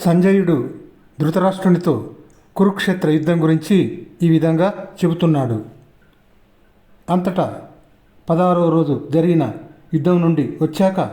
సంజయుడు ధృతరాష్ట్రునితో కురుక్షేత్ర యుద్ధం గురించి ఈ విధంగా చెబుతున్నాడు. అంతటా పదహారవ రోజు జరిగిన యుద్ధం నుండి వచ్చాక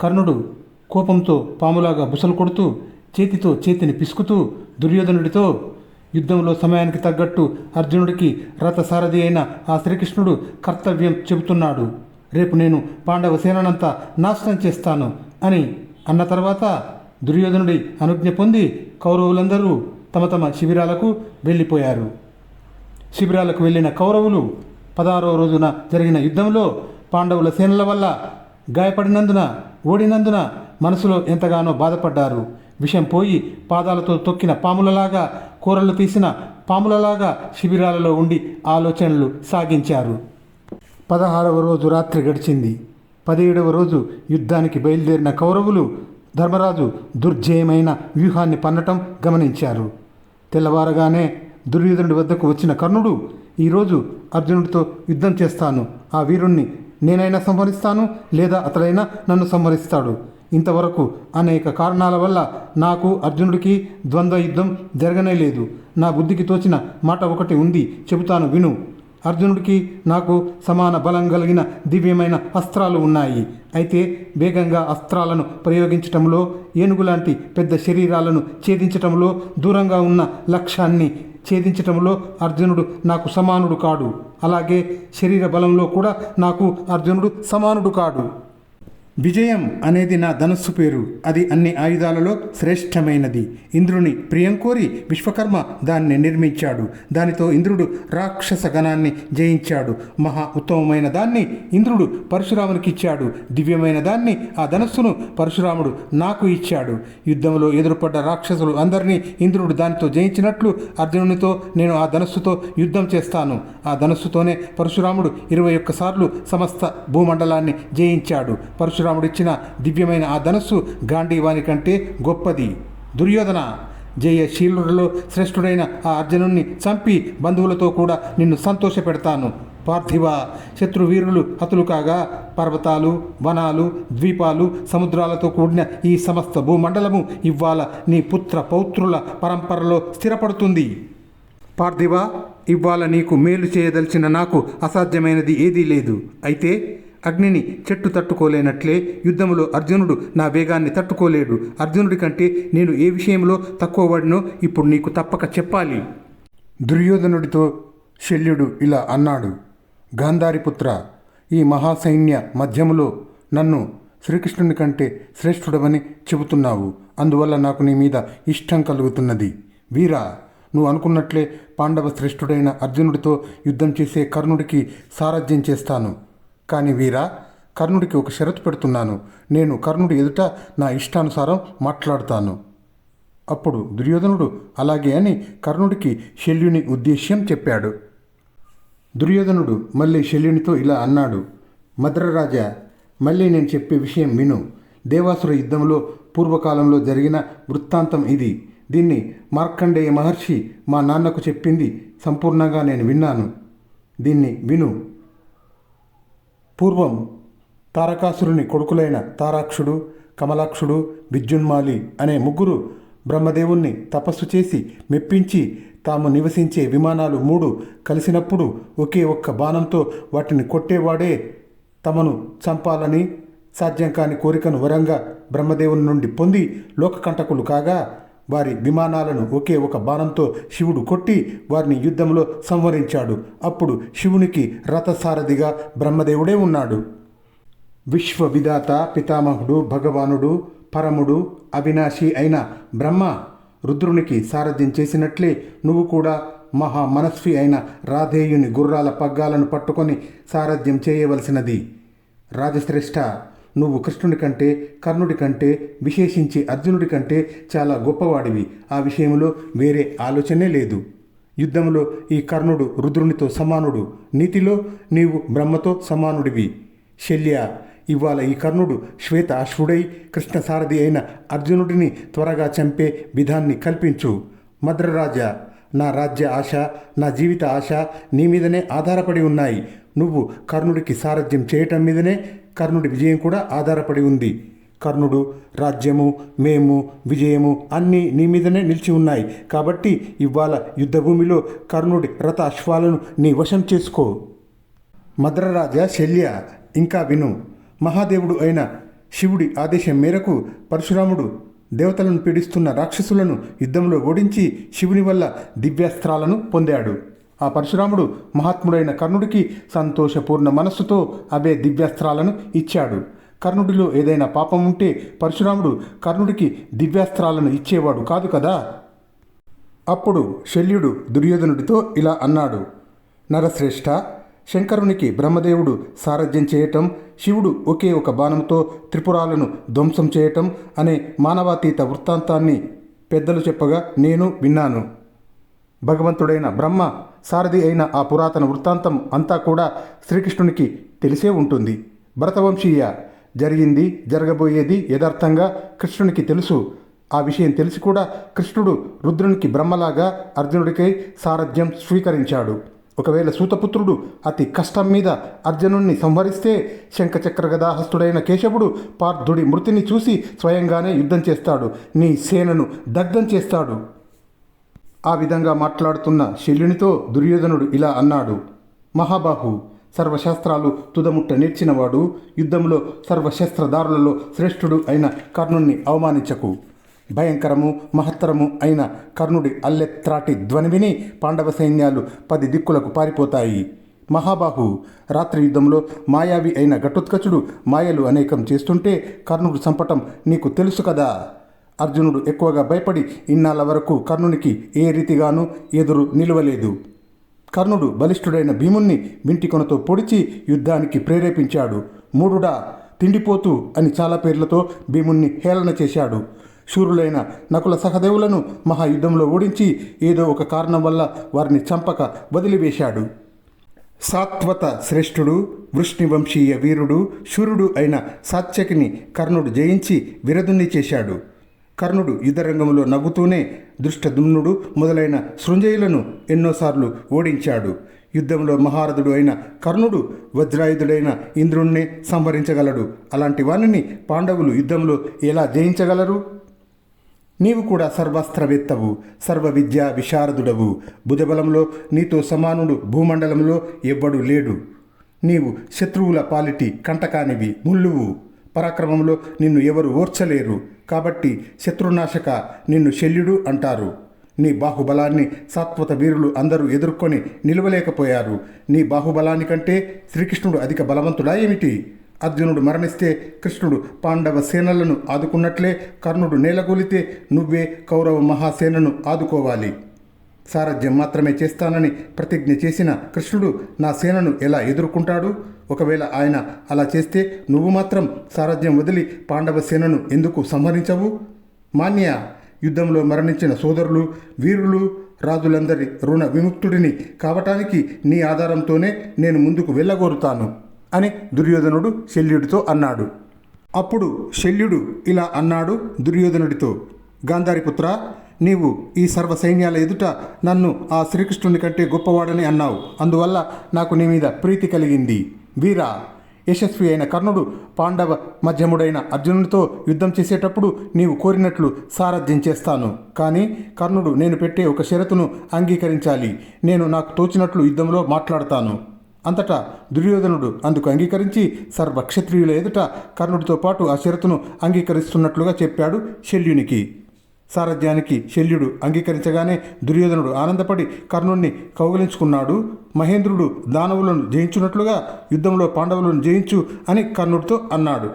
కర్ణుడు కోపంతో పాములాగా బుసలు కొడుతూ చేతితో చేతిని పిసుకుతూ దుర్యోధనుడితో యుద్ధంలో సమయానికి తగ్గట్టు అర్జునుడికి రథసారథి అయిన ఆ శ్రీకృష్ణుడు కర్తవ్యం చెబుతున్నాడు. రేపు నేను పాండవ సేనంతా నాశనం చేస్తాను అని అన్న తర్వాత దుర్యోధనుడి అనుజ్ఞ పొంది కౌరవులందరూ తమ తమ శిబిరాలకు వెళ్ళిపోయారు. శిబిరాలకు వెళ్ళిన కౌరవులు పదహారవ రోజున జరిగిన యుద్ధంలో పాండవుల సేనల వల్ల గాయపడినందున ఓడినందున మనసులో ఎంతగానో బాధపడ్డారు. విషం పోయి పాదాలతో తొక్కిన పాములలాగా కూరలు తీసిన పాములలాగా శిబిరాలలో ఉండి ఆలోచనలు సాగించారు. పదహారవ రోజు రాత్రి గడిచింది. పదిహేడవ రోజు యుద్ధానికి బయలుదేరిన కౌరవులు ధర్మరాజు దుర్జయమైన వ్యూహాన్ని పన్నటం గమనించారు. తెల్లవారగానే దుర్యోధనుడి వద్దకు వచ్చిన కర్ణుడు ఈరోజు అర్జునుడితో యుద్ధం చేస్తాను. ఆ వీరుణ్ణి నేనైనా సంహరిస్తాను లేదా అతడైనా నన్ను సంహరిస్తాడు. ఇంతవరకు అనేక కారణాల వల్ల నాకు అర్జునుడికి ద్వంద్వ యుద్ధం జరగనే లేదు. నా బుద్ధికి తోచిన మాట ఒకటి ఉంది. చెబుతాను విను. అర్జునుడికి నాకు సమాన బలం కలిగిన దివ్యమైన అస్త్రాలు ఉన్నాయి. అయితే వేగంగా అస్త్రాలను ప్రయోగించటంలో ఏనుగులాంటి పెద్ద శరీరాలను ఛేదించటంలో దూరంగా ఉన్న లక్ష్యాన్ని ఛేదించటంలో అర్జునుడు నాకు సమానుడు కాడు. అలాగే శరీర బలంలో కూడా నాకు అర్జునుడు సమానుడు కాడు. విజయం అనేది నా ధనస్సు పేరు. అది అన్ని ఆయుధాలలో శ్రేష్టమైనది. ఇంద్రుని ప్రియం కోరి విశ్వకర్మ దాన్ని నిర్మించాడు. దానితో ఇంద్రుడు రాక్షస గణాన్ని జయించాడు. మహా ఉత్తమమైన దాన్ని ఇంద్రుడు పరశురామునికి ఇచ్చాడు దివ్యమైన దాన్ని ఆ ధనస్సును పరశురాముడు నాకు ఇచ్చాడు. యుద్ధంలో ఎదురుపడ్డ రాక్షసులు అందరినీ ఇంద్రుడు దానితో జయించినట్లు అర్జునునితో నేను ఆ ధనస్సుతో యుద్ధం చేస్తాను. ఆ ధనస్సుతోనే పరశురాముడు ఇరవై ఒక్కసార్లు సమస్త భూమండలాన్ని జయించాడు. పరశు ఇచ్చిన దివ్యమైన ఆ ధనస్సు గాంధీవాని కంటే గొప్పది. దుర్యోధన జయశీలుడిలో శ్రేష్ఠుడైన ఆ అర్జునుణ్ణి చంపి బంధువులతో కూడా నిన్ను సంతోషపెడతాను. పార్థివ శత్రువీరులు హతులు కాగా పర్వతాలు వనాలు ద్వీపాలు సముద్రాలతో కూడిన ఈ సమస్త భూమండలము ఇవ్వాల నీ పుత్ర పౌత్రుల పరంపరలో స్థిరపడుతుంది. పార్థివ ఇవాళ నీకు మేలు చేయదలిచిన నాకు అసాధ్యమైనది ఏదీ లేదు. అయితే అగ్నిని చెట్టు తట్టుకోలేనట్లే యుద్ధములో అర్జునుడు నా వేగాన్ని తట్టుకోలేడు. అర్జునుడి కంటే నేను ఏ విషయంలో తక్కువ వాడినో ఇప్పుడు నీకు తప్పక చెప్పాలి. దుర్యోధనుడితో శల్యుడు ఇలా అన్నాడు. గాంధారిపుత్ర ఈ మహాసైన్య మధ్యములో నన్ను శ్రీకృష్ణుని కంటే శ్రేష్ఠుడవని చెబుతున్నావు. అందువల్ల నాకు నీ మీద ఇష్టం కలుగుతున్నది. వీరా నువ్వు అనుకున్నట్లే పాండవ శ్రేష్ఠుడైన అర్జునుడితో యుద్ధం చేసే కర్ణుడికి సారథ్యం చేస్తాను. కానీ వీరా కర్ణుడికి ఒక షరతు పెడుతున్నాను. నేను కర్ణుడి ఎదుట నా ఇష్టానుసారం మాట్లాడుతాను. అప్పుడు దుర్యోధనుడు అలాగే అని కర్ణుడికి శల్యుని ఉద్దేశ్యం చెప్పాడు. దుర్యోధనుడు మళ్ళీ శల్యునితో ఇలా అన్నాడు. మద్రరాజా మళ్ళీ నేను చెప్పే విషయం విను. దేవాసుర యుద్ధంలో పూర్వకాలంలో జరిగిన వృత్తాంతం ఇది. దీన్ని మార్కండేయ మహర్షి మా నాన్నకు చెప్పింది సంపూర్ణంగా నేను విన్నాను. దీన్ని విను. పూర్వం తారకాసురుని కొడుకులైన తారాక్షుడు కమలాక్షుడు విద్యున్మాలి అనే ముగ్గురు బ్రహ్మదేవుణ్ణి తపస్సు చేసి మెప్పించి తాము నివసించే విమానాలు మూడు కలిసినప్పుడు ఒకే ఒక్క బాణంతో వాటిని కొట్టేవాడే తమను చంపాలని సాధ్యం కాని కోరికను వరంగా బ్రహ్మదేవుని నుండి పొంది లోకకంటకులు కాగా వారి విమానాలను ఒకే ఒక బాణంతో శివుడు కొట్టి వారిని యుద్ధంలో సంవరించాడు. అప్పుడు శివునికి రథసారథిగా బ్రహ్మదేవుడే ఉన్నాడు. విశ్వవిధాత పితామహుడు భగవానుడు పరముడు అవినాశి అయిన బ్రహ్మ రుద్రునికి సారథ్యం చేసినట్లే నువ్వు కూడా మహా మనస్వి అయిన రాధేయుని గుర్రాల పగ్గాలను పట్టుకొని సారథ్యం చేయవలసినది. రాజశ్రేష్ఠ నువ్వు కృష్ణుడి కంటే కర్ణుడి కంటే విశేషించి అర్జునుడి కంటే చాలా గొప్పవాడివి. ఆ విషయంలో వేరే ఆలోచనే లేదు. యుద్ధంలో ఈ కర్ణుడు రుద్రునితో సమానుడు. నీతిలో నీవు బ్రహ్మతో సమానుడివి. శల్య ఇవాళ ఈ కర్ణుడు శ్వేత అశ్వుడై కృష్ణ సారథి అయిన అర్జునుడిని త్వరగా చంపే విధాన్ని కల్పించు. మద్రరాజా నా రాజ్య ఆశ నా జీవిత ఆశ నీ మీదనే ఆధారపడి ఉన్నాయి. నువ్వు కర్ణుడికి సారథ్యం చేయటం మీదనే కర్ణుడి విజయం కూడా ఆధారపడి ఉంది. కర్ణుడు రాజ్యము మేము విజయము అన్నీ నీ మీదనే నిలిచి ఉన్నాయి. కాబట్టి ఇవాళ యుద్ధభూమిలో కర్ణుడి రథ అశ్వాలను నీ వశం చేసుకో. మద్రరాజ శల్య ఇంకా విను. మహాదేవుడు అయిన శివుడి ఆదేశం మేరకు పరశురాముడు దేవతలను పీడిస్తున్న రాక్షసులను యుద్ధంలో ఓడించి శివుని వల్ల దివ్యాస్త్రాలను పొందాడు. ఆ పరశురాముడు మహాత్ముడైన కర్ణుడికి సంతోషపూర్ణ మనస్సుతో అవే దివ్యాస్త్రాలను ఇచ్చాడు. కర్ణుడిలో ఏదైనా పాపం ఉంటే పరశురాముడు కర్ణుడికి దివ్యాస్త్రాలను ఇచ్చేవాడు కాదు కదా? అప్పుడు శల్యుడు దుర్యోధనుడితో ఇలా అన్నాడు. నరశ్రేష్ఠ శంకరునికి బ్రహ్మదేవుడు సారథ్యం చేయటం శివుడు ఒకే ఒక బాణంతో త్రిపురాలను ధ్వంసం చేయటం అనే మానవాతీత వృత్తాంతాన్ని పెద్దలు చెప్పగా నేను విన్నాను. భగవంతుడైన బ్రహ్మ సారథి అయిన ఆ పురాతన వృత్తాంతం అంతా కూడా శ్రీకృష్ణునికి తెలిసే ఉంటుంది. భరతవంశీయ జరిగింది జరగబోయేది యథార్థంగా కృష్ణునికి తెలుసు. ఆ విషయం తెలిసి కూడా కృష్ణుడు రుద్రునికి బ్రహ్మలాగా అర్జునుడికై సారథ్యం స్వీకరించాడు. ఒకవేళ సూతపుత్రుడు అతి కష్టం మీద అర్జునుణ్ణి సంహరిస్తే శంఖచక్ర గదాహస్తుడైన కేశవుడు పార్థుడి మృతిని చూసి స్వయంగానే యుద్ధం చేస్తాడు. నీ సేనను దగ్ధం చేస్తాడు. ఆ విధంగా మాట్లాడుతున్న శల్యునితో దుర్యోధనుడు ఇలా అన్నాడు. మహాబాహు సర్వశాస్త్రాలు తుదముట్ట నేర్చినవాడు యుద్ధంలో సర్వశస్త్రదారులలో శ్రేష్ఠుడు అయిన కర్ణుణ్ణి అవమానించకు. భయంకరము మహత్తరము అయిన కర్ణుడి అల్లెత్రాటి ధ్వని విని పాండవ సైన్యాలు పది దిక్కులకు పారిపోతాయి. మహాబాహు రాత్రి యుద్ధంలో మాయావి అయిన ఘటోత్కచుడు మాయలు అనేకం చేస్తుంటే కర్ణుడు చంపటం నీకు తెలుసు కదా? అర్జునుడు ఎక్కువగా భయపడి ఇన్నాళ్ళ వరకు కర్ణునికి ఏ రీతిగానూ ఎదురు నిలవలేదు. కర్ణుడు బలిష్ఠుడైన భీముణ్ణి వింటికొనతో పొడిచి యుద్ధానికి ప్రేరేపించాడు. మూడుడా తిండిపోతూ అని చాలా పేర్లతో భీముణ్ణి హేళన చేశాడు. శూరులైన నకుల సహదేవులను మహాయుద్ధంలో ఓడించి ఏదో ఒక కారణం వల్ల వారిని చంపక వదిలివేశాడు. సాత్వత శ్రేష్ఠుడు వృష్ణివంశీయ వీరుడు శూరుడు అయిన సాత్యకిని కర్ణుడు జయించి విరదుణ్ణి చేశాడు. కర్ణుడు యుద్ధరంగంలో నవ్వుతూనే దృష్టదుమ్నుడు మొదలైన సృంజయులను ఎన్నోసార్లు ఓడించాడు. యుద్ధంలో మహారథుడు అయిన కర్ణుడు వజ్రాయుధుడైన ఇంద్రుణ్ణి సంహరించగలడు. అలాంటి వాణిని పాండవులు యుద్ధంలో ఎలా జయించగలరు? నీవు కూడా సర్వాస్త్రవేత్తవు సర్వ విద్యా విశారదుడవు. భుజబలంలో నీతో సమానుడు భూమండలంలో ఎవ్వడు లేడు. నీవు శత్రువుల పాలిటి కంటకానివి ముళ్ళువు. పరాక్రమంలో నిన్ను ఎవరు ఓర్చలేరు. కాబట్టి శత్రునాశక నిన్ను శల్యుడు అంటారు. నీ బాహుబలాన్ని సాత్వత వీరులు అందరూ ఎదుర్కొని నిలవలేకపోయారు. నీ బాహుబలాని కంటే శ్రీకృష్ణుడు అధిక బలవంతుడా ఏమిటి? అర్జునుడు మరణిస్తే కృష్ణుడు పాండవ సేనలను ఆదుకున్నట్లే కర్ణుడు నేలగొలితే నువ్వే కౌరవ మహాసేనను ఆదుకోవాలి. సారథ్యం మాత్రమే చేస్తానని ప్రతిజ్ఞ చేసిన కృష్ణుడు నా సేనను ఎలా ఎదుర్కొంటాడు? ఒకవేళ ఆయన అలా చేస్తే నువ్వు మాత్రం సారథ్యం వదిలి పాండవ సేనను ఎందుకు సంహరించవు? మాన్య యుద్ధంలో మరణించిన సోదరులు వీరులు రాజులందరి రుణ విముక్తుడిని కావటానికి నీ ఆధారంతోనే నేను ముందుకు వెళ్ళగోరుతాను అని దుర్యోధనుడు శల్యుడితో అన్నాడు. అప్పుడు శల్యుడు ఇలా అన్నాడు దుర్యోధనుడితో గాంధారిపుత్ర నీవు ఈ సర్వ సైన్యాల ఎదుట నన్ను ఆ శ్రీకృష్ణుని కంటే గొప్పవాడని అన్నావు. అందువల్ల నాకు నీ మీద ప్రీతి కలిగింది. వీర యశస్వి అయిన కర్ణుడు పాండవ మధ్యముడైన అర్జునుడితో యుద్ధం చేసేటప్పుడు నీవు కోరినట్లు సారథ్యం చేస్తాను. కానీ కర్ణుడు నేను పెట్టే ఒక షరతును అంగీకరించాలి. నేను నాకు తోచినట్లు యుద్ధంలో మాట్లాడతాను. అంతటా దుర్యోధనుడు అందుకు అంగీకరించి సర్వక్షత్రియుల ఎదుట కర్ణుడితో పాటు ఆ షరతును అంగీకరిస్తున్నట్లుగా చెప్పాడు శల్యునికి. సారథ్యానికి శల్యుడు అంగీకరించగానే దుర్యోధనుడు ఆనందపడి కర్ణుణ్ణి కౌగిలించుకున్నాడు. మహేంద్రుడు దానవులను జయించున్నట్లుగా యుద్ధంలో పాండవులను జయించు అని కర్ణుడితో అన్నాడు.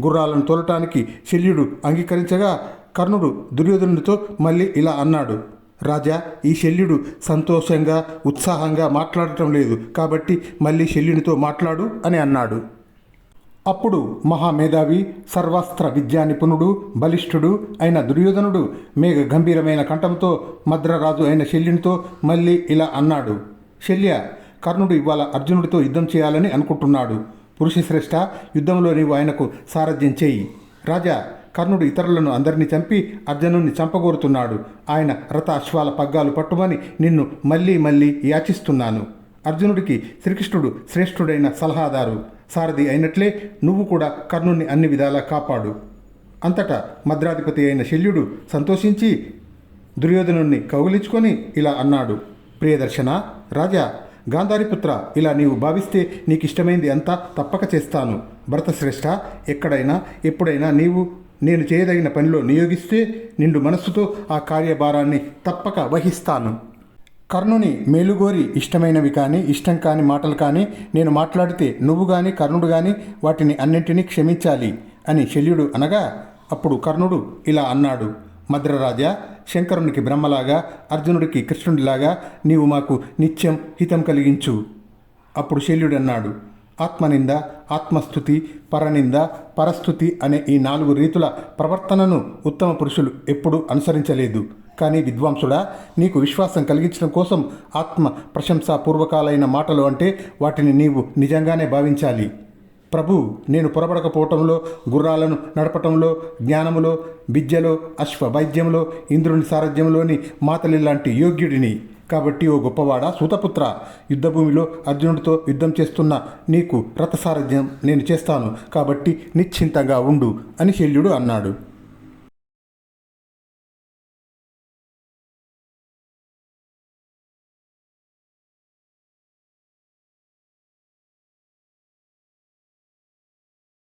గుర్రాలను తోలటానికి శల్యుడు అంగీకరించగా కర్ణుడు దుర్యోధనుడితో మళ్ళీ ఇలా అన్నాడు. రాజా ఈ శల్యుడు సంతోషంగా ఉత్సాహంగా మాట్లాడటం లేదు కాబట్టి మళ్ళీ శల్యునితో మాట్లాడు అని అన్నాడు. అప్పుడు మహామేధావి సర్వాస్త్ర విద్యా నిపుణుడు బలిష్ఠుడు అయిన దుర్యోధనుడు మేఘ గంభీరమైన కంఠంతో మద్రరాజు అయిన శల్యునితో మళ్ళీ ఇలా అన్నాడు. శల్య కర్ణుడు ఇవాళ అర్జునుడితో యుద్ధం చేయాలని అనుకుంటున్నాడు. పురుషశ్రేష్ఠ యుద్ధంలో నీవు ఆయనకు సారథ్యం చేయి. రాజా కర్ణుడు ఇతరులను అందరినీ చంపి అర్జునుడిని చంపగోరుతున్నాడు. ఆయన రథ అశ్వాల పగ్గాలు పట్టుమని నిన్ను మళ్ళీ మళ్ళీ యాచిస్తున్నాను. అర్జునుడికి శ్రీకృష్ణుడు శ్రేష్ఠుడైన సలహాదారు. సారథి అయినట్లే నువ్వు కూడా కర్ణుణ్ణి అన్ని విధాలా కాపాడు. అంతటా మద్రాధిపతి అయిన శల్యుడు సంతోషించి దుర్యోధనుణ్ణి కౌగిలించుకొని ఇలా అన్నాడు. ప్రియదర్శన రాజా గాంధారిపుత్ర ఇలా నీవు భావిస్తే నీకు ఇష్టమైంది అంతా తప్పక చేస్తాను. భరతశ్రేష్ఠ ఎక్కడైనా ఎప్పుడైనా నీవు నేను చేయదగిన పనిలో నియోగిస్తే నిండు మనస్సుతో ఆ కార్యభారాన్ని తప్పక వహిస్తాను. కర్ణుని మేలుగోరి ఇష్టమైనవి కానీ ఇష్టం కాని మాటలు కానీ నేను మాట్లాడితే నువ్వు కానీ కర్ణుడు కానీ వాటిని అన్నింటినీ క్షమించాలి అని శల్యుడు అనగా అప్పుడు కర్ణుడు ఇలా అన్నాడు మద్రరాజా శంకరునికి బ్రహ్మలాగా అర్జునుడికి కృష్ణుడిలాగా నీవు మాకు నిత్యం హితం కలిగించు. అప్పుడు శల్యుడు అన్నాడు ఆత్మనింద ఆత్మస్థుతి పరనింద పరస్థుతి అనే ఈ నాలుగు రీతుల ప్రవర్తనను ఉత్తమ పురుషులు ఎప్పుడూ అనుసరించలేదు. కానీ విద్వాంసుడా నీకు విశ్వాసం కలిగించడం కోసం ఆత్మ ప్రశంసాపూర్వకాలైన మాటలు అంటే వాటిని నీవు నిజంగానే భావించాలి. ప్రభు నేను పొరబడకపోవటంలో గుర్రాలను నడపటంలో జ్ఞానములో విద్యలో అశ్వ వైద్యంలో ఇంద్రుని సారథ్యంలోని మాతలి లాంటి యోగ్యుడిని. కాబట్టి ఓ గొప్పవాడ సూతపుత్ర యుద్ధభూమిలో అర్జునుడితో యుద్ధం చేస్తున్న నీకు రథసారథ్యం నేను చేస్తాను కాబట్టి నిశ్చింతగా ఉండు అని శల్యుడు అన్నాడు.